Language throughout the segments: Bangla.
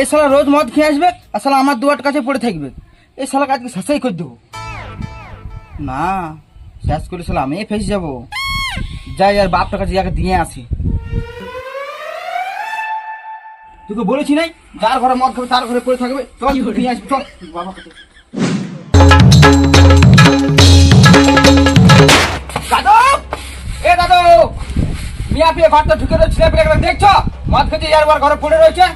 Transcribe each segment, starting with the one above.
এই শালা রোজ মদ খেয়ে আসবে আর শালা আমার দুয়ার কাছে পড়ে থাকবে। এই শালা আজকে শেষই করে দেবো। না শেষ করে শালা আমি ফেসে যাব। যাই আর বাপটার কাছে যাকে দিয়ে আসি। তোকে বলেছি নাই যার ঘরে মদ খাবে তার ঘরে পড়ে থাকবে। চল নিয়ে আসবি চল। বাবা এ দাদু মিয়া পিয়ে ঘরটা ঢুকে রয়েছে দেখছ? মদ খেতে যার ঘরে পড়ে রয়েছে।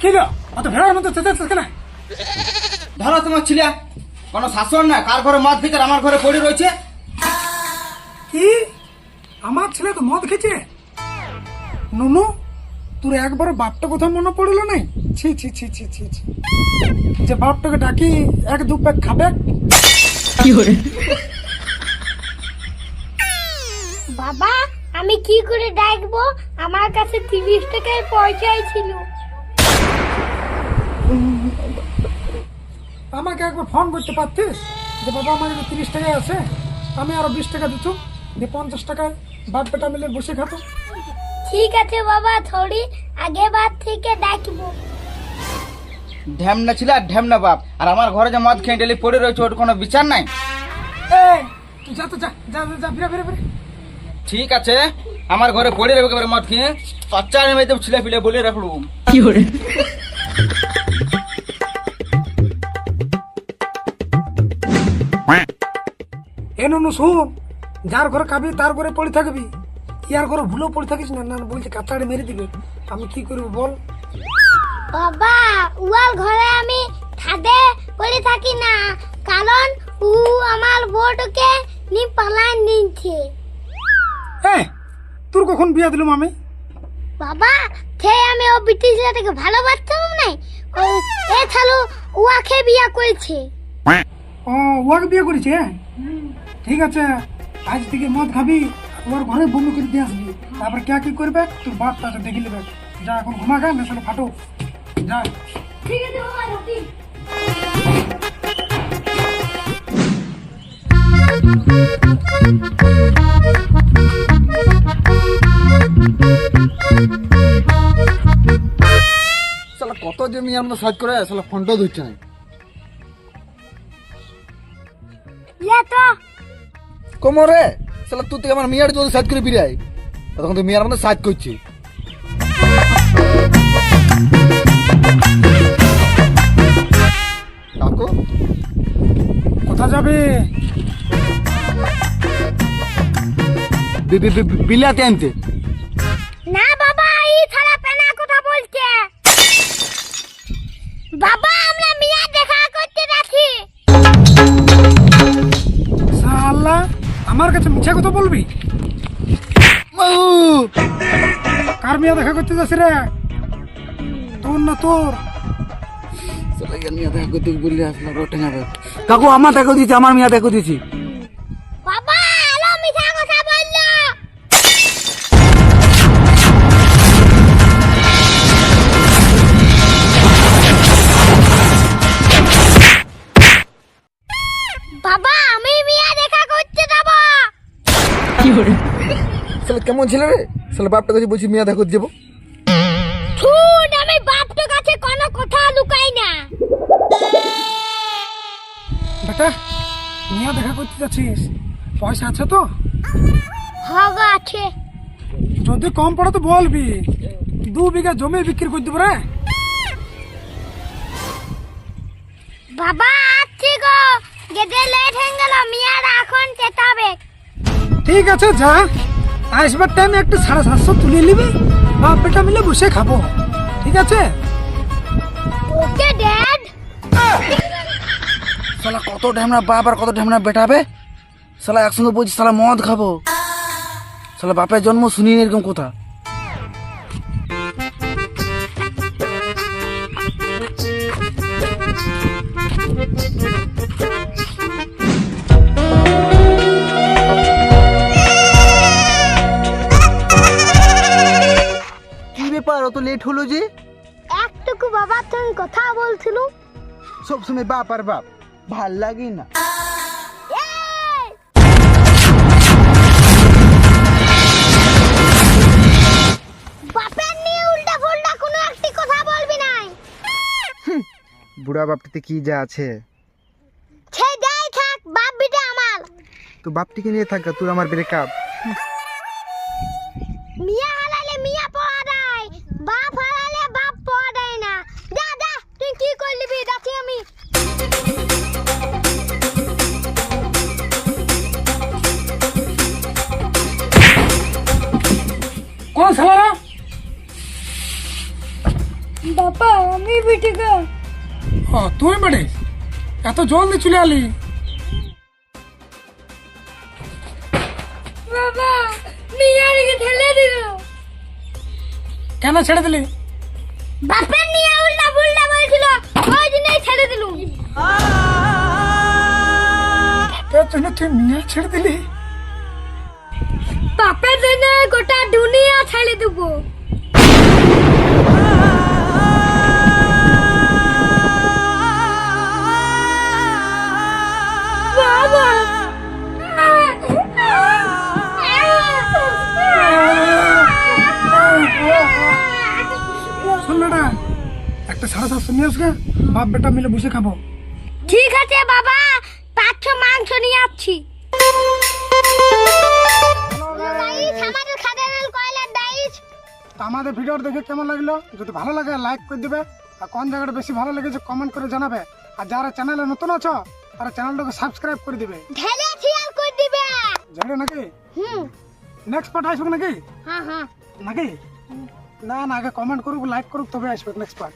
কি অত ভেড়ার মতো চেঁচাচ্ছিস কেন? ধরো তোমার ছেলে কোনো শাসন না কার ঘরে মদ খেতে আমার ঘরে পড়ে রয়েছে? কি? আমার ছেলে তো মদ খেয়েছে? নুনু তোর একবার বাপটা কথা মনে পড়ল নাই? ছি ছি ছি ছি ছি ছি। যে বাপটাকে ডাকি এক দু প্যাক খাবে? বাবা আমি কি করে ডাকবো? আমার কাছে তিরিশ টাকায় পয়সাই ছিল। আমাকে একবার ফোন করতে পারতিস? যে বাবা আমার কাছে তিরিশ টাকায় আছে আমি আরও বিশ টাকা দিত যে পঞ্চাশ টাকায় বাপ বেটা মিলে বসে খাতো ঠিক আছে বাবা থোড়ি আগে বার থেকে ডাকবো ঢ্যামনা ছিল আর ঢ্যামনা বাপ। আর আমার ঘরে যে মদ খেয়ে ডেলি পড়ে রয়েছে ওর কোনো বিচার নাই? এই তুই যা তো যা যা যা, ফিরে ফিরে ফিরে ঠিক আছে আমার ঘরে পড়ে রবে একেবারে মদ খেয়ে। বাচ্চা মেয়েদের ছেলে ফিলে বলে রাখলু এ নুনু শুন যার ঘরে খাবি তার ঘরে পড়ে থাকবি। ইয়ার ঘরে ভুলেও পড়ে থাকিস না না বলছে কাঁচাড়ে মেরে দিবে। আমি কি করব বল? বাবা উয়ার ঘরে আমি ছাদে পড়ে থাকি না কারণ উ আমার বোটকে নি পালান দিচ্ছে এই তোর কখন বিয়া দিলুম আমি বাবা সে আমি ও ব্রিটিশ থেকে ভালোবাসতাম নাই এ ছালু উয়াকে বিয়া করেছে। ও ওকে বিয়ে করেছে? ঠিক আছে আজ থেকে মদ খাবি ওর ঘরে বমি করে দিয়ে আসবি। তারপর কে কি করবে? তোর বাপ তাকে দেখে নেবে। যা এখন ঘুমা গা না ফাটো। যা। ঠিক আছে কত যে মিয়ার মতো সাজ করে শালা ফোনটাও ধরছে না। তো। কোমরে? শালা তুই থেকে আমার মিয়ার যদি সাজ করে আয় তখন তুই মিয়ার মতো সাজ করছি। কাকু? কোথা যাবে? বিলাতে আনতে। না বাবা এই ছাড়া পেনা কথা বলছে। বাবা! আমার কাছে মিছা কথা বলবি? কার মিয়া দেখা করতে যাচ্ছি রে? তোর না তোর? দেখা করতে বললি কাকু, আমার দেখো দিয়েছি, আমার মিয়া দেখা দিয়েছি। কেমন ছিল রে? শালা বাপটা কাছে বলছি মিয়া দেখা করতে যাব শুন আমি বাপটার কাছে কোনো কথা লুকাই না। বেটা মিয়া দেখা করতে যাচ্ছিস? পয়সা আছে তো? হগ আছে। যদি কম পড়ে তো বলবি। দু বিঘা জমি বিক্রি করে দেবো রে। বাবা আসছি গো। গেটে লেট হয়ে গেল মিয়ারা এখন চেতাবে। ঠিক আছে যা। আসবার টাইমে একটা সাড়ে সাতশো তুলে নিবি। বাপ বেটা মিলে বসে খাব। ঠিক আছে? ওকে ড্যাড শালা কত ঢেমরা বাপ আর কত ঢেমরা বেটাবে শালা একসঙ্গে বলছি শালা মদ খাব। শালা বাপের জন্ম শুনি এরকম কথা। সবসময় বাপ আর বাপ ভালো লাগে না। বুড়া বাপটিতে কি যা আছে। সেই যাই থাক বাপ বিটা আমার। তো বাপটিকে নিয়ে থাক তুই আমার ব্রেকআপ শালারা বাবা আমি বিটিকে ও তুই বেড়ে এত জলদি চলে আলি বাবা মিয়ারিকে ঠেলে দিল। কেন ছেড়ে দিলি? বাপের নিয়ে উল্টা পুল্টা বলছিল ওই দিনই ছেড়ে দিলুম। তোর জন্য তুই নিয়ে ছেড়ে দিলি? বাপের জন্য গোটা দুনিয়া ছেড়ে দেবো। একটা সাড়ে সাতশো নিয়ে আসবে বাপ বেটা মিলে বসে খাব। ঠিক আছে বাবা পাঁচ মাংস নিয়ে আসছি। তো আমাদের ভিডিওটা দেখে কেমন লাগল? যদি ভালো লাগে লাইক করে দেবে। আর কোন জায়গাটা বেশি ভালো লেগেছে কমেন্ট করে জানাবে। আর যারা চ্যানেলে নতুন আছো তারা চ্যানেলটাকে সাবস্ক্রাইব করে দিবে। ঢেলে শেয়ার করে দিবে। নাকি? হুম। নেক্সট পার্ট আসবে নাকি? হ্যাঁ হ্যাঁ। নাকি? না না আগে কমেন্ট করুক লাইক করুক তবে আসবে নেক্সট পার্ট